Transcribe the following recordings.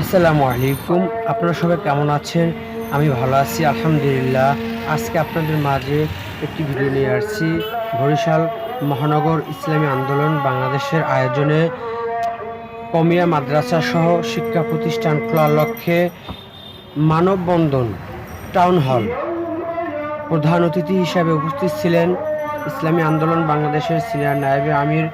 আসসালামু আলাইকুম। আপনারা সবাই কেমন আছেন? আমি ভালো আছি, আলহামদুলিল্লাহ। আজকে আপনাদের মাঝে একটি ভিডিও নিয়ে আসছি। বরিশাল মহানগর ইসলামী আন্দোলন বাংলাদেশের আয়োজনে কমিয়া মাদ্রাসা সহ শিক্ষা প্রতিষ্ঠান খোলার লক্ষ্যে মানববন্ধন টাউন হল। প্রধান অতিথি হিসাবে উপস্থিত ছিলেন ইসলামী আন্দোলন বাংলাদেশের সিনিয়র নায়েবে আমির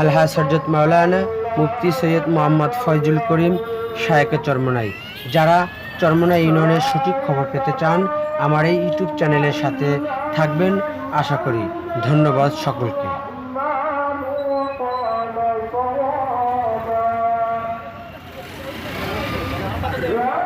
আলহা সরজত মাওলানা মুফতি সৈয়দ মোহাম্মদ ফয়জুল করিম শায়কে চরমনাই। যারা চরমনাই ইউনিয়নের সঠিক খবর পেতে চান, আমার এই ইউটিউব চ্যানেলের সাথে থাকবেন, আশা করি। ধন্যবাদ সকলকে। Yeah.